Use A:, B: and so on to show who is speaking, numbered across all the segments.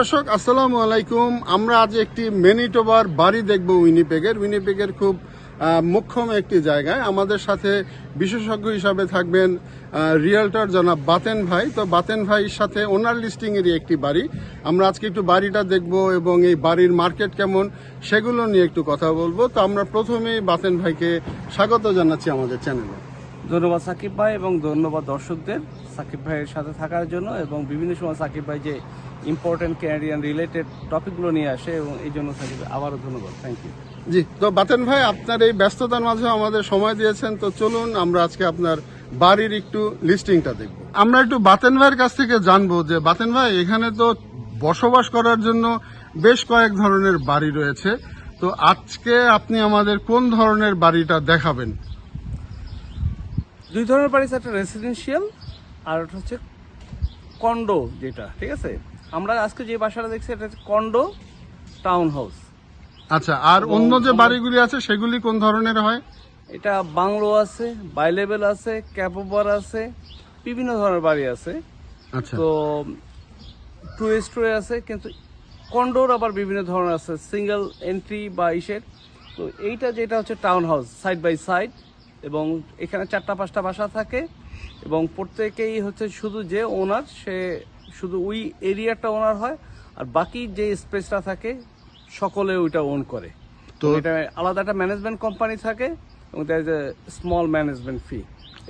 A: দর্শক, আসসালামু আলাইকুম। আমরা আজ একটি ম্যানিটোবার বাড়ি দেখব উইনিপেগের উইনিপেগের খুব মুখ্যম একটি জায়গায়। আমাদের সাথে বিশেষজ্ঞ হিসাবে থাকবেন রিয়েলটর জনাব বাতেন ভাই। তো বাতেন ভাইয়ের সাথে ওনার লিস্টিং এরই একটি বাড়ি। আমরা আজকে একটু বাড়িটা দেখব এবং এই বাড়ির মার্কেট কেমন, সেগুলো নিয়ে একটু কথা বলব। তো আমরা প্রথমেই বাতেন ভাইকে স্বাগত জানাচ্ছি আমাদের চ্যানেলে
B: ধন্যবাদ সাকিব ভাই এবং ধন্যবাদ দর্শকদের সাকিব ভাইয়ের সাথে থাকার জন্য এবং বিভিন্ন সময় সাকিব ভাই যে ইম্পর্টেন্ট ক্যানাডিয়ান রিলেটেড টপিকগুলো নিয়ে আসে এবং এই জন্য ভাই আবারও ধন্যবাদ। থ্যাংক ইউ
A: জি তো বাতেন ভাই আপনার এই ব্যস্ততার মাঝে আমাদের সময় দিয়েছেন তো চলুন আমরা আজকে আপনার বাড়ির একটু লিস্টিংটা দেখব। আমরা একটু বাতেন ভাইয়ের কাছ থেকে জানব যে বাতেন ভাই এখানে তো বসবাস করার জন্য বেশ কয়েক ধরনের বাড়ি রয়েছে তো আজকে আপনি আমাদের কোন ধরনের বাড়িটা দেখাবেন?
B: দুই ধরনের বাড়ি একটা রেসিডেন্সিয়াল আর হচ্ছে কন্ডো যেটা ঠিক আছে? আমরা আজকে যে বাসাটা দেখছি এটা কন্ডো টাউন হাউস
A: আচ্ছা আর অন্য যে বাড়িগুলি আছে সেগুলি কোন ধরনের হয়?
B: এটা বাংলো আছে বাইলেবেল আছে ক্যাপোবার আছে বিভিন্ন ধরনের বাড়ি আছে।
A: আচ্ছা।
B: তো টু স্টোরে আছে কিন্তু কন্ডোর আবার বিভিন্ন ধরনের আছে সিঙ্গেল এন্ট্রি বা ইসের। তো এইটা যেটা হচ্ছে town house side by side এবং এখানে চারটা পাঁচটা বাসা থাকে। এবং প্রত্যেকেই হচ্ছে শুধু যে ওনার সে শুধু ওই এরিয়াটা ওনার হয় আর বাকি যে স্পেসটা থাকে সকলে ওইটা ওন করে। তো এটা আলাদা একটা ম্যানেজমেন্ট কোম্পানি থাকে এবং there is a small management fee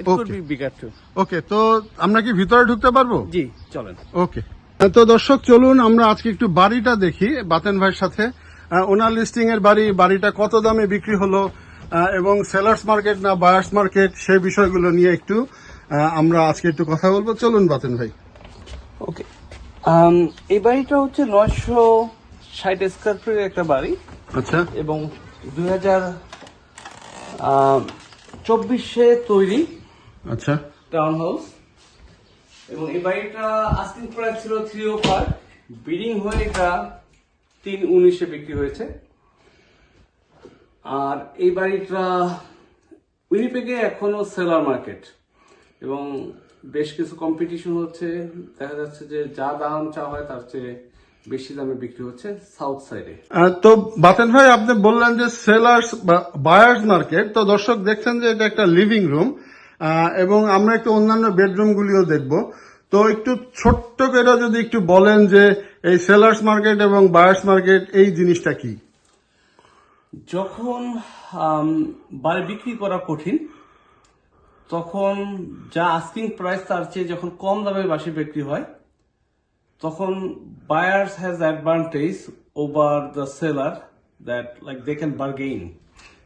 B: it could be bigger too
A: okay তো আমরা কি ভিতরে ঢুকতে পারব?
B: জি চলেন।
A: ওকে তো দর্শক চলুন আমরা আজকে একটু বাড়িটা দেখি বাতেন ভাইয়ের সাথে। ওনার লিস্টিং এর বাড়ি বাড়িটা কত দামে বিক্রি হলো এবং সেলার্স মার্কেট না বায়ার্স মার্কেট সেই বিষয়গুলো নিয়ে একটু আমরা আজকে একটু কথা বলব। চলুন বাতেন ভাই।
B: ওকে Um, এই বাড়িটা হচ্ছে নয়শো ষাট স্কোয়ার ফিটের একটা বাড়ি।
A: আচ্ছা।
B: এবং দুই হাজার চব্বিশে তৈরি
A: আচ্ছা।
B: টাউন হাউস এবং এই বাড়িটা আস্কিং প্রাইস ছিল থ্রি ও ফাইভ বিডিং হয়ে এটা তিন উনিশে বিক্রি হয়েছে। আর এই বাড়িটা উইনিপেগে এখনও সেলার মার্কেট এবং বেশ কিছু কম্পিটিশন হচ্ছে। দেখা যাচ্ছে যে যা দাম চাওয়া হয় তার চেয়ে বেশি দামে বিক্রি হচ্ছে সাউথ সাইডে
A: তো বাতেন ভাই আপনি বললেন যে সেলার্স বায়ার্স মার্কেট তো দর্শক দেখছেন যে এটা একটা লিভিং রুম এবং আমরা একটু অন্যান্য বেডরুম গুলিও দেখব। তো একটু ছোট্ট করে যদি একটু বলেন যে এই সেলার্স মার্কেট এবং বায়ার্স মার্কেট এই জিনিসটা কি?
B: যখন বাড়ি বিক্রি করা কঠিন তখন যা আস্কিং প্রাইস তার চেয়ে যখন কম দামে বাসি বিক্রি হয়, তখন buyers has advantage over the seller that like they can bargain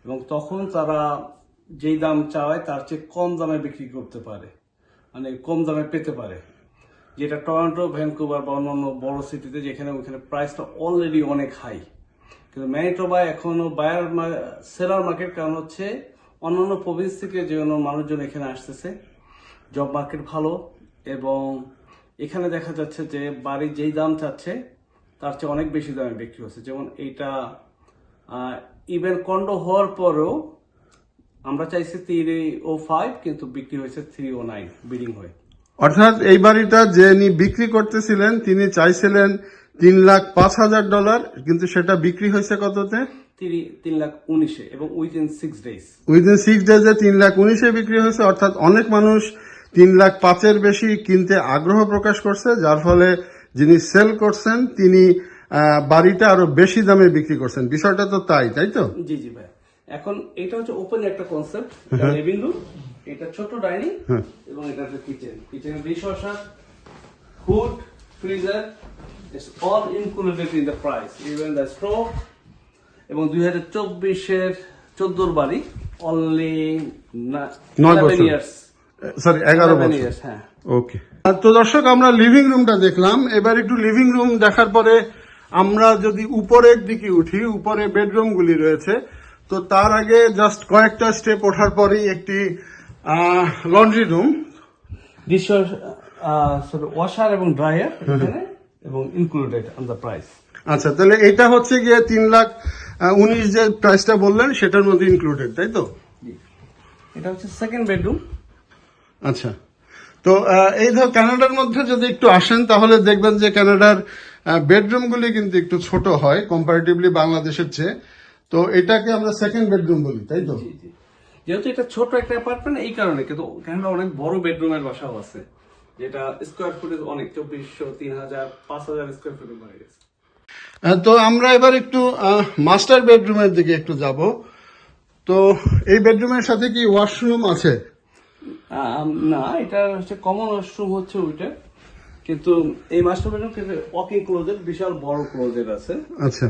B: এবং তখন তারা যেই দাম চায় তার চেয়ে কম দামে বিক্রি করতে পারে মানে কম দামে পেতে পারে। যেটা টরন্টো ভ্যানকুভার বা অন্যান্য বড় সিটিতে যেখানে ওখানে প্রাইসটা অলরেডি অনেক হাই কিন্তু ম্যানিটোবা এখনও বায়ার সেলার মার্কেট কারণ হচ্ছে অন্যান্য প্রভিন্স থেকে যে কোনো মানুষজন এখানে আসতেছে জব মার্কেট ভালো এবং এখানে দেখা যাচ্ছে যে বাড়ি যেই দাম চাচ্ছে, তার চেয়ে অনেক বেশি দামে বিক্রি হচ্ছে। যেমন এইটা ইভেন কন্ডো হওয়ার পরেও আমরা চাইছি থ্রি ও ফাইভ কিন্তু বিক্রি হয়েছে থ্রি ও নাইন বিডিং হয়ে।
A: অর্থাৎ এই বাড়িটা যিনি বিক্রি করতেছিলেন, তিনি চাইছিলেন তিন লাখ পাঁচ হাজার ডলার, কিন্তু সেটা বিক্রি হয়েছে কততে?
B: তিন লাখ উনিশে এবং within six days
A: within six ডেজে তিন লাখ উনিশে বিক্রি হয়েছে অর্থাৎ অনেক মানুষ তিন লাখ পাঁচের বেশি কিনতে আগ্রহ প্রকাশ করছে যার ফলে যিনি সেল করছেন তিনি বাড়িটা আরও বেশি দামে বিক্রি করছেন। বিষয়টা তো তাই তাই তো?
B: জি জি ভাই। এখন এটা হচ্ছে ওপেন একটা কনসেপ্ট লিভিং রুম এটা ছোট ডাইনিং এবং এটা হচ্ছে কিচেন কিচেনের dish washer freezer it's all included in the price even the stove এবং দুই হাজার চব্বিশের চোদ্দোর বাড়ি অনলি
A: নয়।
B: ইয়ার্স
A: সরি এগারো
B: ইয়ার্স হ্যাঁ।
A: ওকে তো দর্শক আমরা লিভিং রুমটা দেখলাম। এবার একটু লিভিং রুম দেখার পরে আমরা যদি উপরের দিকে উঠি উপরে বেডরুম গুলি রয়েছে তো তার আগে জাস্ট কয়েকটা স্টেপ ওঠার পরেই একটি লন্ড্রি রুম
B: ওয়াশার এবং ড্রায়ার এবং ইনক্লুডেড অন দ্য প্রাইস
A: আচ্ছা তাহলে এটা হচ্ছে গিয়ে তিন লাখ উনিশ যে প্রাইসটা বললেন সেটার মধ্যে ইনক্লুডেড তাই তো?
B: এটা হচ্ছে সেকেন্ড বেডরুম
A: আচ্ছা। তো এই ধর কানাডার মধ্যে যদি একটু আসেন তাহলে দেখবেন যে কানাডার বেডরুমগুলি কিন্তু একটু ছোট হয় কম্পারেটিভলি বাংলাদেশের চেয়ে। তো এটাকে আমরা সেকেন্ড বেডরুম বলি তাই তো।
B: যেহেতু এটা ছোট একটা অ্যাপার্টমেন্ট এই কারণে। কিন্তু কানাডা অনেক বড় বেডরুমের বাসাও আছে যেটা স্কোয়ার ফুটে অনেক চব্বিশশো তিন হাজার পাঁচ হাজার স্কোয়ার ফুটে হয়ে গেছে
A: তো আমরা এবার একটু মাস্টার বেডরুমের দিকে একটু যাব। তো এই বেডরুমের সাথে কি ওয়াশরুম আছে?
B: না এটা হচ্ছে কমন ওয়াশরুম হচ্ছে ওইটা। কিন্তু এই মাস্টার বেডরুম কিন্তু ওয়াকিং ক্লোজেট বিশাল বড় ক্লোজেট আছে।
A: আচ্ছা।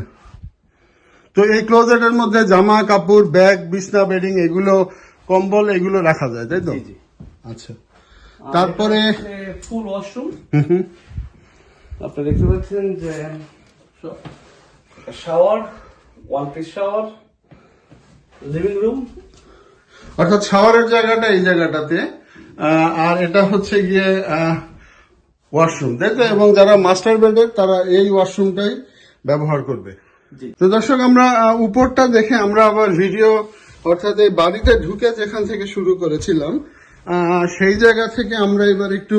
A: তো এই ক্লোজেটের মধ্যে জামা কাপড় ব্যাগ বিছনা বেডিং এগুলো কম্বল এগুলো রাখা যায় তাই তো?
B: জি জি।
A: আচ্ছা। তারপরে
B: ফুল ওয়াশরুম
A: হুম হুম।
B: আপনি দেখতে পাচ্ছেন যে shower one piece shower living room
A: অর্থাৎ শাওয়ারের জায়গাটা এই জায়গাটাতে আর এটা হচ্ছে গিয়ে ওয়াশরুম তাই তো? এবং যারা মাস্টার বেডের তারা এই ওয়াশরুমটাই ব্যবহার করবে। তো দর্শক আমরা উপরটা দেখে আমরা আবার ভিডিও অর্থাৎ এই বাড়িতে ঢুকে যেখান থেকে শুরু করেছিলাম সেই জায়গা থেকে আমরা এবার একটু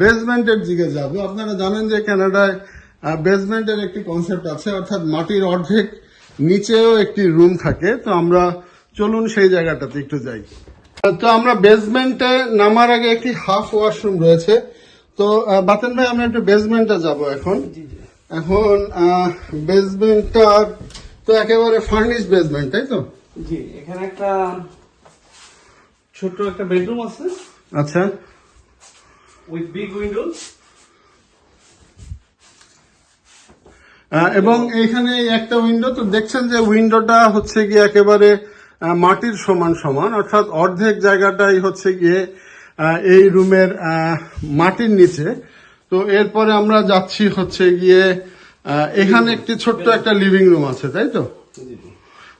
A: বেসমেন্টের দিকে যাব। আপনারা জানেন যে কানাডায় বেসমেন্টের একটি কনসেপ্ট আছে অর্থাৎ মাটির অর্ধেক নিচেও একটি রুম থাকে। তো আমরা চলুন সেই জায়গাটাতে একটু যাই। তো আমরা বেসমেন্টে নামার আগে একটি হাফ ওয়াশরুম রয়েছে। তো বাতেন ভাই আমরা একটু বেসমেন্টে যাব এখন। এখন বেসমেন্টটা তো একেবারে ফার্নিশ বেসমেন্ট তাই তো?
B: জি এখানে একটা ছোট একটা বেডরুম আছে।
A: আচ্ছা।
B: উইথ বিগ উইন্ডোজ
A: এবং এখানে একটা উইন্ডো তো দেখছেন যে উইন্ডোটা হচ্ছে গিয়ে একেবারে মাটির সমান সমান, অর্থাৎ অর্ধেক জায়গাটাই হচ্ছে গিয়ে এই রুমের মাটির নিচে। তো এরপরে আমরা যাচ্ছি হচ্ছে গিয়ে এখানে একটি ছোট্ট একটা লিভিং রুম আছে, তাই তো?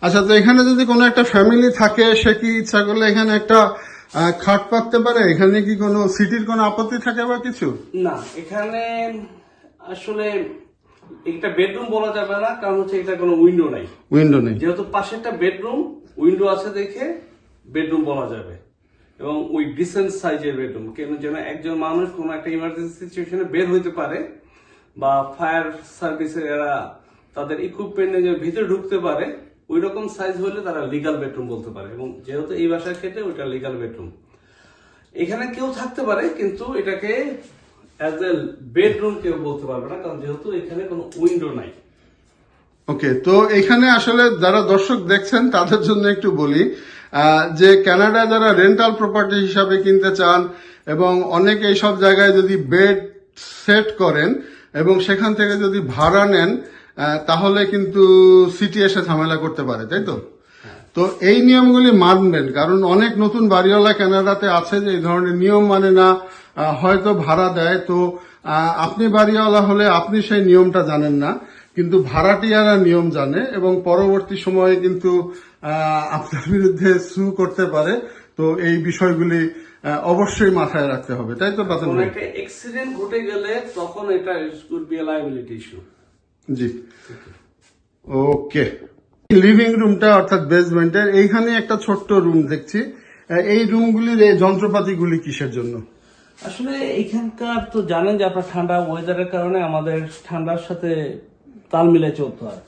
A: আচ্ছা তো এখানে যদি কোনো একটা ফ্যামিলি থাকে, সে কি ইচ্ছা করলে এখানে একটা খাট পাততে পারে? এখানে কি কোনো সিটির কোনো আপত্তি থাকে বা কিছু?
B: না, এখানে আসলে এটা বেডরুম বলা যাবে না কারণ হচ্ছে এটা কোনো উইন্ডো নাই।
A: উইন্ডো নেই।
B: যেহেতু পাশে একটা বেডরুম উইন্ডো আছে দেখে বেডরুম বলা যাবে। এবং ওই ডিসেন্ট সাইজের বেডরুম কেন যেন একজন মানুষ কোনো একটা ইমার্জেন্সি সিচুয়েশনে বের হইতে পারে বা ফায়ার সার্ভিসের এরা তাদের ইকুইপমেন্ট নিয়ে ভিতরে ঢুকতে পারে ওই রকম সাইজ হলে তারা লিগাল বেডরুম বলতে পারে। এবং যেহেতু এই বাসার ক্ষেত্রে ওইটা লিগাল বেডরুম এখানে কেউ থাকতে পারে কিন্তু এটাকে অ্যাজ এ বেডরুম কেউ বলতে পারবে না কারণ যেহেতু এখানে কোনো উইন্ডো নাই।
A: ওকে তো এখানে আসলে যারা দর্শক দেখছেন তাদের জন্য একটু বলি যে কানাডা যারা রেন্টাল প্রপার্টি হিসাবে কিনতে চান এবং অনেক এইসব জায়গায় যদি বেড সেট করেন এবং সেখান থেকে যদি ভাড়া নেন তাহলে কিন্তু সিটি এসে ঝামেলা করতে পারে তাই তো? তো এই নিয়মগুলি মানবেন কারণ অনেক নতুন বাড়িওয়ালা কানাডাতে আছে যে এই ধরনের নিয়ম মানে না হয়তো ভাড়া দেয়। তো আপনি বাড়িওয়ালা হলে আপনি সেই নিয়মটা জানেন না কিন্তু ভাড়াটিয়ারা নিয়ম জানে এবং পরবর্তী সময়ে কিন্তু আপনার বিরুদ্ধে সু করতে পারে। তো এই বিষয়গুলি অবশ্যই মাথায় রাখতে হবে। তাই তো বাতন ভাই?
B: একটা অ্যাক্সিডেন্ট ঘটে গেলে তখন এটা কুড বি লাইবিলিটি ইস্যু
A: জি। ওকে। লিভিং রুমটা অর্থাৎ বেসমেন্টের এইখানে একটা ছোট্ট রুম দেখছি। এই রুমগুলির এই যন্ত্রপাতিগুলি কিসের জন্য?
B: আসলে এখানকার তো জানেন যে আপনার ঠান্ডা ওয়েদারের কারণে আমাদের ঠান্ডার সাথে তাল মিলে চলতে হয়।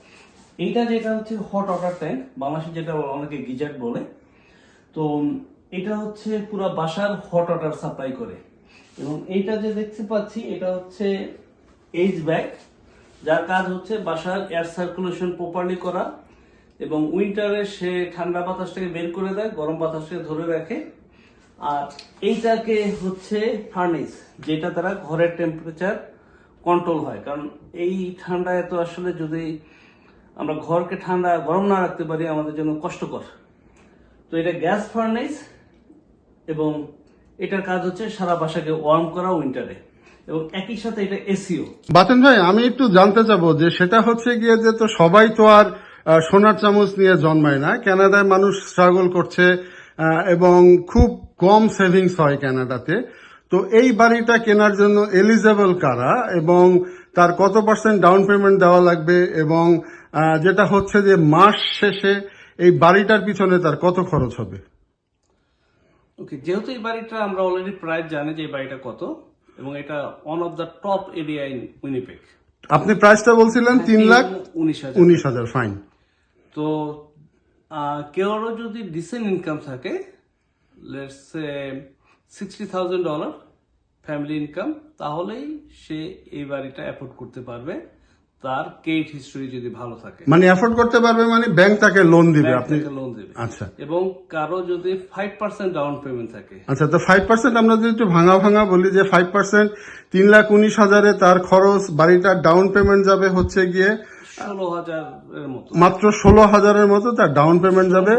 B: এইটা যেটা হচ্ছে হট ওয়াটার ট্যাঙ্ক বাংলাদেশে যেটা অনেকে গিজার বলে, তো এটা হচ্ছে পুরো বাসার হট ওয়াটার সাপ্লাই করে। এবং এইটা যে দেখতে পাচ্ছি, এটা হচ্ছে এইচ ব্যাগ যার কাজ হচ্ছে বাসার এয়ার সার্কুলেশন প্রপারলি করা এবং উইন্টারে সে ঠান্ডা বাতাসটাকে বের করে দেয়, গরম বাতাসটাকে ধরে রাখে। আর এইটাকে হচ্ছে ফার্নেস যেটা দ্বারা ঘরের টেম্পারেচার কন্ট্রোল হয়। কারণ এই ঠান্ডায় তো আসলে যদি আমরা ঘরকে ঠান্ডা, গরম না রাখতে পারি, আমাদের জন্য কষ্টকর। তো এটা গ্যাস ফার্নেস এবং এটার কাজ হচ্ছে সারা বাসাকে ওয়ার্ম করা উইন্টারে এবং একই সাথে এটা এসিও
A: বাতেন ভাই, আমি একটু জানতে চাবো যে সেটা হচ্ছে গিয়ে যে তো সবাই তো আর সোনার চামচ নিয়ে জন্মায় না। কানাডায় মানুষ স্ট্রাগল করছে এবং খুব কম সেভিংস হয় কানাডাতে তো এই বাড়িটা কেনার জন্য এলিজেবল কারা? এবং তার কত পার্সেন্ট ডাউন পেমেন্ট দেওয়া লাগবে? এবং যেটা হচ্ছে যে মাস শেষে এই বাড়িটার পিছনে তার কত খরচ হবে?
B: ওকে যেহেতু এই বাড়িটা আমরা অলরেডি প্রায় জানি যে এই বাড়িটা কত এবং এটা one of the top area in Winnipeg
A: আপনি প্রাইসটা বলছিলেন তিন লাখ
B: উনিশ হাজার।
A: উনিশ হাজার ফাইন
B: তো কেউরও যদি ডিসেন্ট ইনকাম থাকে let's sixty thousand dollar family income তাহলেই সে এই বাড়িটা অ্যাফোর্ড করতে পারবে। তার ক্রেডিট হিস্ট্রি যদি ভালো থাকে।
A: মানে অ্যাফোর্ড করতে পারবে মানে ব্যাংক তাকে লোন দিবে আপনি
B: লোন দিবে।
A: আচ্ছা।
B: এবং কারও যদি ফাইভ পার্সেন্ট ডাউন পেমেন্ট থাকে।
A: আচ্ছা তো ফাইভ পার্সেন্ট আমরা যদি একটু ভাঙা ভাঙা বলি যে ফাইভ পার্সেন্ট তিন লাখ উনিশ হাজারে তার খরচ বাড়িটার ডাউন পেমেন্ট যাবে হচ্ছে গিয়ে
B: ষোলো হাজারের মতো।
A: মাত্র ষোলো হাজারের মতো তার ডাউন পেমেন্ট যাবে।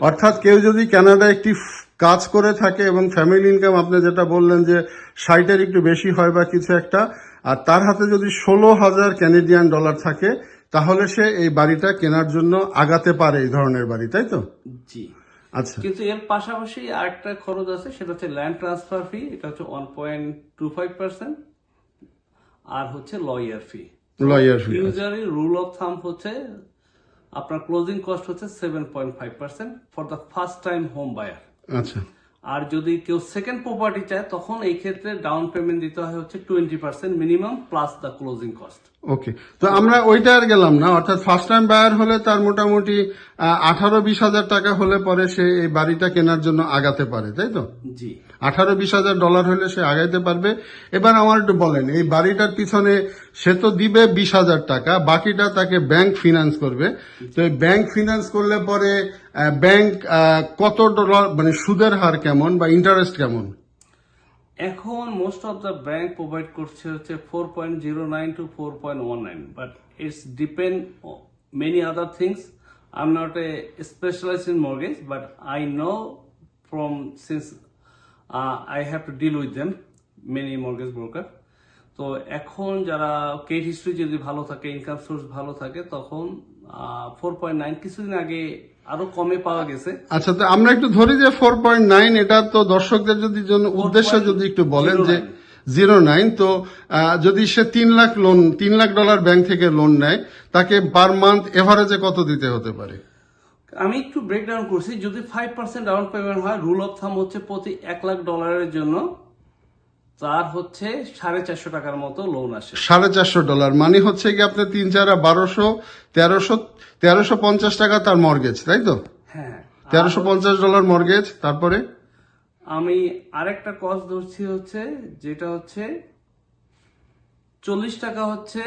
A: অর্থাৎ কেউ যদি কানাডায় একটি কাজ করে থাকে এবং ফ্যামিলি ইনকাম আপনি যেটা বললেন যে ষাটের একটু বেশি হয় বা কিছু একটা আর তার হাতে যদি ষোলো হাজার ক্যানেডিয়ান ডলার থাকে তাহলে সে এই বাড়িটা কেনার জন্য আগাতে পারে এই ধরনের বাড়ি তাই তো?
B: জি।
A: আচ্ছা।
B: কিন্তু এর পাশাপাশি আরেকটা খরচ আছে সেটা হচ্ছে ল্যান্ড ট্রান্সফার ফি এটা হচ্ছে one point two five percent আর হচ্ছে lawyer fee
A: lawyer fee
B: usually rule of thumb হচ্ছে আপনার ক্লোজিং কস্ট হচ্ছে seven point five percent for the first time home buyer
A: আচ্ছা।
B: আর যদি কেউ সেকেন্ড প্রপার্টি চায় তখন এই ক্ষেত্রে ডাউন পেমেন্ট দিতে হয় হচ্ছে twenty percent minimum plus the closing cost
A: okay তো আমরা ওইটা আর গেলাম না অর্থাৎ ফার্স্ট টাইম বায়ার হলে তার মোটামুটি আঠারো বিশ হাজার টাকা হলে পরে সে এই বাড়িটা কেনার জন্য আগাতে পারে তাই তো?
B: জি।
A: আঠারো বিশ হাজার ডলার হলে সে আগাইতে পারবে। এবার আমার একটু বলেন এই বাড়িটার পিছনে সে তো দিবে বিশ হাজার টাকা বাকিটা তাকে ব্যাংক ফিনান্স করবে। তো এই ব্যাংক ফিনান্স করলে পরে ব্যাংক কত ডলার মানে সুদের হার কেমন বা ইন্টারেস্ট কেমন?
B: এখন most of the bank provide করছে হচ্ছে four point zero nine to four point one nine but it's depend many other things I am not a specialise in mortgage but I know from since I have to deal with them many mortgage broker তো এখন যারা credit history যদি ভালো থাকে income source ভালো থাকে, তখন four point nine কিছুদিন আগে আরও কমে পাওয়া গেছে।
A: আচ্ছা তো আমরা একটু ধরি যে ফোর পয়েন্ট নাইন এটা তো দর্শকদের যদি জন্য উদ্দেশ্যে যদি একটু বলেন যে জিরো নাইন তো যদি সে তিন লাখ লোন তিন লাখ ডলার ব্যাংক থেকে লোন নেয় তাকে পার মান্থ এভারেজে কত দিতে হতে পারে?
B: আমি একটু ব্রেকডাউন করছি যদি ফাইভ পার্সেন্ট ডাউন পেমেন্ট হয় রুল অফ থাম হচ্ছে প্রতি এক লাখ ডলারের জন্য তার হচ্ছে সাড়ে চারশো টাকার মতো লোন আসে।
A: সাড়ে চারশো ডলার মানে হচ্ছে কি আপনার তিন চার বারোশো তেরোশো তেরোশো পঞ্চাশ টাকা তার মর্গেজ তাই তো?
B: হ্যাঁ
A: তেরোশো পঞ্চাশ ডলার মর্গেজ তারপরে?
B: আমি আরেকটা কস্ট ধরছি হচ্ছে যেটা হচ্ছে চল্লিশ টাকা হচ্ছে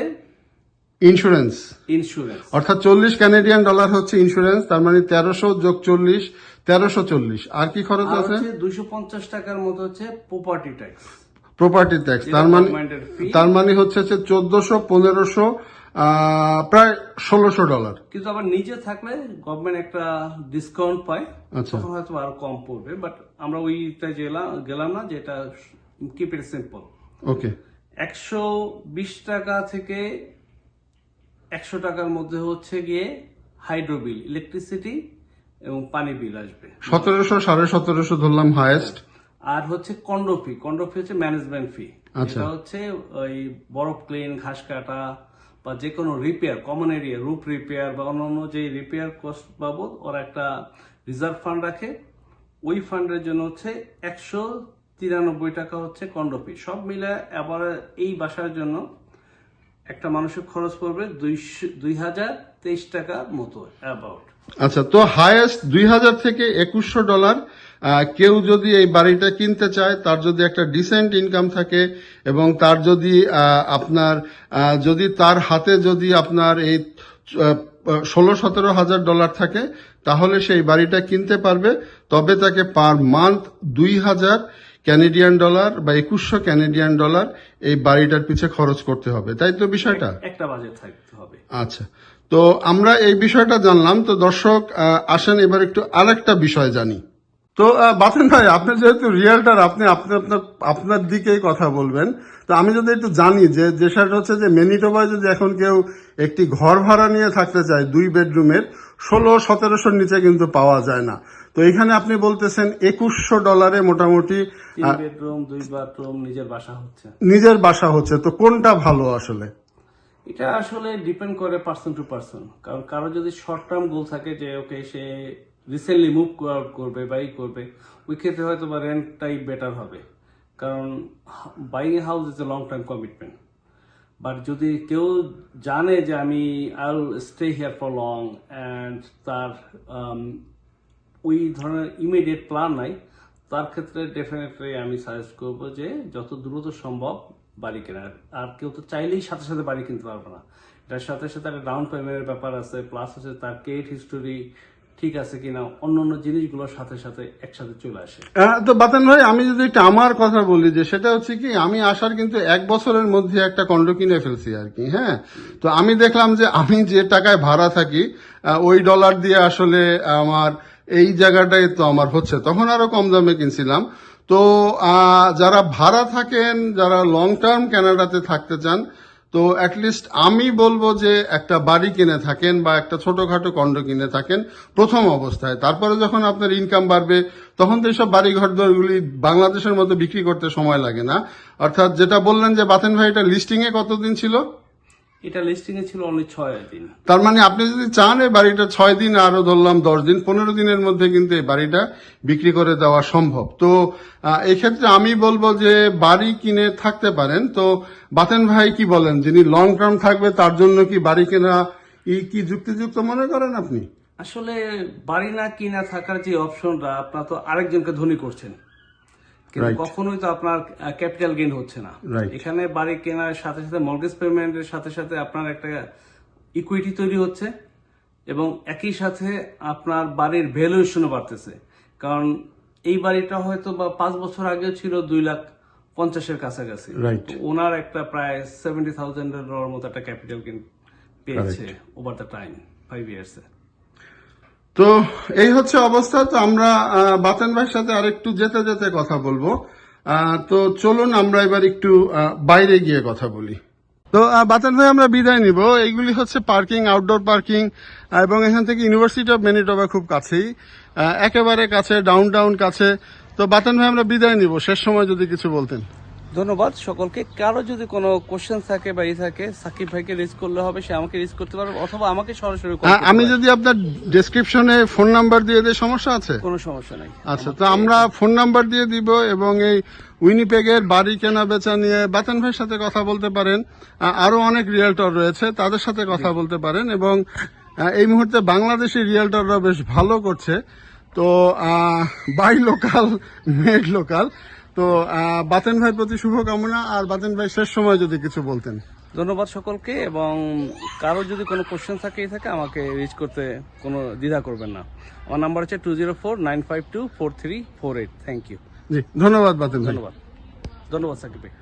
A: ইন্স্যুরেন্স
B: ইন্স্যুরেন্স
A: অর্থাৎ চল্লিশ ক্যানাডিয়ান ডলার হচ্ছে ইন্স্যুরেন্স তার মানে তেরোশো যোগ চল্লিশ তেরোশো চল্লিশ। আর কি খরচ
B: আর
A: আছে?
B: হচ্ছে দুইশো পঞ্চাশ টাকার মতো হচ্ছে প্রপার্টি ট্যাক্স
A: প্রপার্টি ট্যাক্স তার মানে তার মানে হচ্ছে হচ্ছে চোদ্দশো পনেরোশো প্রায় ষোলোশো ডলার
B: কিন্তু আবার নিজে থাকলে গভর্নমেন্ট একটা ডিসকাউন্ট পায়।
A: আচ্ছা।
B: তখন হয়তো আরও কম পড়বে বাট আমরা ওইটা গেলাম গেলাম না যেটা কিপ ইট সিম্পল
A: ওকে
B: একশো বিশ টাকা থেকে একশো টাকার মধ্যে হচ্ছে গিয়ে হাইড্রো বিল ইলেকট্রিসিটি এবং পানি বিল আসবে।
A: সতেরোশো সাড়ে সতেরোশো ধরলাম হায়েস্ট
B: আর হচ্ছে কন্ডো ফি কন্ডো ফি হচ্ছে ম্যানেজমেন্ট ফি
A: আচ্ছা।
B: এটা হচ্ছে ওই বরফ ক্লিন ঘাস কাটা বা যে কোনো repair common area roof repair বা অন্যান্য যে রিপেয়ার কস্ট বাবদ ওরা একটা রিজার্ভ ফান্ড রাখে। ওই ফান্ডের জন্য হচ্ছে একশো তিরানব্বই টাকা হচ্ছে কন্ডো ফি সব মিলে আবার এই বাসার জন্য একটা মানুষের খরচ পড়বে দুই হাজার তেইশ টাকা মতো অ্যাবাউট
A: আচ্ছা তো হায়েস্ট দুই হাজার থেকে একুশশো ডলার কেউ যদি এই বাড়িটা কিনতে চায় তার যদি একটা ডিসেন্ট ইনকাম থাকে এবং তার যদি আপনার যদি তার হাতে যদি আপনার এই ষোলো সতেরো হাজার ডলার থাকে তাহলে সেই বাড়িটা কিনতে পারবে। তবে তাকে পার মান্থ দুই হাজার ক্যানেডিয়ান ডলার বা একুশশো ক্যানেডিয়ান ডলার এই বাড়িটার পিছে খরচ করতে হবে। তাই তো বিষয়টা?
B: একটা বাজেট থাকতে হবে।
A: আচ্ছা। তো আমরা এই বিষয়টা জানলাম। তো দর্শক আসেন এবার একটু আরেকটা বিষয় জানি। তো বাতেন ভাই আপনি যেহেতু রিয়েলটার আপনি আপনি আপনার আপনার দিকেই কথা বলবেন। তো আমি যদি একটু জানি যে যেটা হচ্ছে যে মেনিটোবায় যদি এখন কেউ একটি ঘর ভাড়া নিয়ে থাকতে চায় দুই বেডরুমের ষোলো সতেরোশোর নিচে কিন্তু পাওয়া যায় না। তো এখানে আপনি বলতেছেন একুশশো ডলারে মোটামুটি
B: বেডরুম দুই বাথরুম নিজের বাসা হচ্ছে।
A: নিজের বাসা হচ্ছে। তো কোনটা ভালো আসলে?
B: এটা আসলে ডিপেন্ড করে পার্সন টু পার্সন কারণ কারও যদি শর্ট টার্ম গোল থাকে যে ওকে সে রিসেন্টলি মুভ আউট করবে বা ই করবে ওই ক্ষেত্রে হয়তো বা রেন্টটাই বেটার হবে। কারণ buying a house is a long term commitment but যদি কেউ জানে যে আমি I will stay here for long and তার um, ওই ধরনের ইমিডিয়েট প্ল্যান নাই তার ক্ষেত্রে ডেফিনেটলি আমি সাজেস্ট করব যে যত দ্রুত সম্ভব বাড়ি কেনার আর কেউ তো চাইলেই সাথে সাথে বাড়ি কিনতে পারবে না। এটার সাথে সাথে একটা ডাউন পেমেন্টের ব্যাপার আছে প্লাস হচ্ছে তার ক্রেডিট হিস্টোরি ঠিক আছে কিনা অন্য অন্য জিনিসগুলোর সাথে সাথে একসাথে চলে আসে।
A: আহ, তো বাতান ভাই আমি যদি একটু আমার কথা বলি যে সেটা হচ্ছে কি আমি আসার কিন্তু এক বছরের মধ্যে একটা কন্ডো কিনে ফেলছি আর কি হ্যাঁ। তো আমি দেখলাম যে আমি যে টাকায় ভাড়া থাকি ওই ডলার দিয়ে আসলে আমার এই জায়গাটাই তো আমার হচ্ছে। তখন আরও কম দামে কিনছিলাম। তো যারা ভাড়া থাকেন যারা লং টার্ম কানাডাতে থাকতে চান তো অ্যাটলিস্ট আমি বলব যে একটা বাড়ি কিনে থাকেন বা একটা ছোটোখাটো কন্ড কিনে থাকেন, প্রথম অবস্থায়। তারপরে যখন আপনার ইনকাম বাড়বে, তখন তো এইসব বাড়ি ঘর দরগুলি বাংলাদেশের মতো বিক্রি করতে সময় লাগে না। অর্থাৎ যেটা বললেন যে বাতেন ভাই, এটা লিস্টিংয়ে কতদিন ছিল?
B: এটা লিস্টিং এ ছিল অনলি ছয় দিন।
A: তার মানে আপনি যদি চান এই বাড়িটা ছয় দিন আরও ধরলাম দশ দিন পনেরো দিনের মধ্যে কিন্তু এই বাড়িটা বিক্রি করে দেওয়া সম্ভব। তো এক্ষেত্রে আমি বলব যে বাড়ি কিনে থাকতে পারেন। তো বাতেন ভাই কি বলেন? যিনি লং টার্ম থাকবে তার জন্য কি বাড়ি কেনা ই কি যুক্তিযুক্ত মনে করেন আপনি?
B: আসলে বাড়ি না কিনা থাকার যে অপশনটা আপনার তো আরেকজনকে ধনী করছেন। কিন্তু. কখনোই তো আপনার ক্যাপিটাল গেইন হচ্ছে না। এখানে বাড়ি কেনার সাথে সাথে মর্গেজ পেমেন্টের সাথে সাথে আপনার একটা ইকুইটি তৈরি হচ্ছে এবং একই সাথে আপনার বাড়ির ভ্যালুয়েশনও বাড়তেছে। কারণ এই বাড়িটা হয়তো বা পাঁচ বছর আগেও ছিল দুই লাখ পঞ্চাশের কাছাকাছি। ওনার একটা প্রায় সেভেন্টি থাউজেন্ডের মতো একটা ক্যাপিটাল গেইন পেয়েছে ওভার দ্য টাইম ফাইভ ইয়ার্সে
A: তো এই হচ্ছে অবস্থা। তো আমরা বাতেন ভাইয়ের সাথে আরেকটু যেতে যেতে কথা বলব। তো চলুন আমরা এবার একটু বাইরে গিয়ে কথা বলি। তো বাতেন ভাই, আমরা বিদায় নিব। এইগুলি হচ্ছে পার্কিং আউটডোর পার্কিং এবং এখান থেকে ইউনিভার্সিটি অফ ম্যানিটোবা খুব কাছেই একেবারে কাছে ডাউন টাউন কাছে। তো বাতেন ভাই, আমরা বিদায় নিব। শেষ সময় যদি কিছু বলতেন।
B: ধন্যবাদ সকলকে। কারও যদি কোনো কোশ্চেন থাকে বা ই থাকে সাকিব ভাইকে রিচ করলে হবে সে আমাকে রিচ করতে পারবে অথবা আমাকে সরাসরি করতে
A: আমি যদি আপনার ডেসক্রিপশনে ফোন নাম্বার দিয়ে দিই সমস্যা আছে?
B: কোনো সমস্যা নাই।
A: আচ্ছা তো আমরা ফোন নাম্বার দিয়ে দিব এবং এই উইনিপেগের বাড়ি কেনা বেচা নিয়ে বাতেন ভাইয়ের সাথে কথা বলতে পারেন। আ- আরও অনেক রিয়েলটর রয়েছে তাদের সাথে কথা বলতে পারেন এবং এই মুহূর্তে বাংলাদেশি রিয়েলটররা বেশ ভালো করছে। তো বাই লোকাল মেড লোকাল তো বাতেন ভাই প্রতি শুভকামনা আর বাতেন ভাই শেষ সময় যদি কিছু বলতেন।
B: ধন্যবাদ সকলকে এবং কারও যদি কোনো কোশ্চেন থাকে থাকে আমাকে রিচ করতে কোনো দ্বিধা করবেন না। আমার নাম্বার হচ্ছে two zero four nine five two four three four eight thank you
A: জি ধন্যবাদ বাতেন
B: ধন্যবাদ। ধন্যবাদ সাকিব ভাই।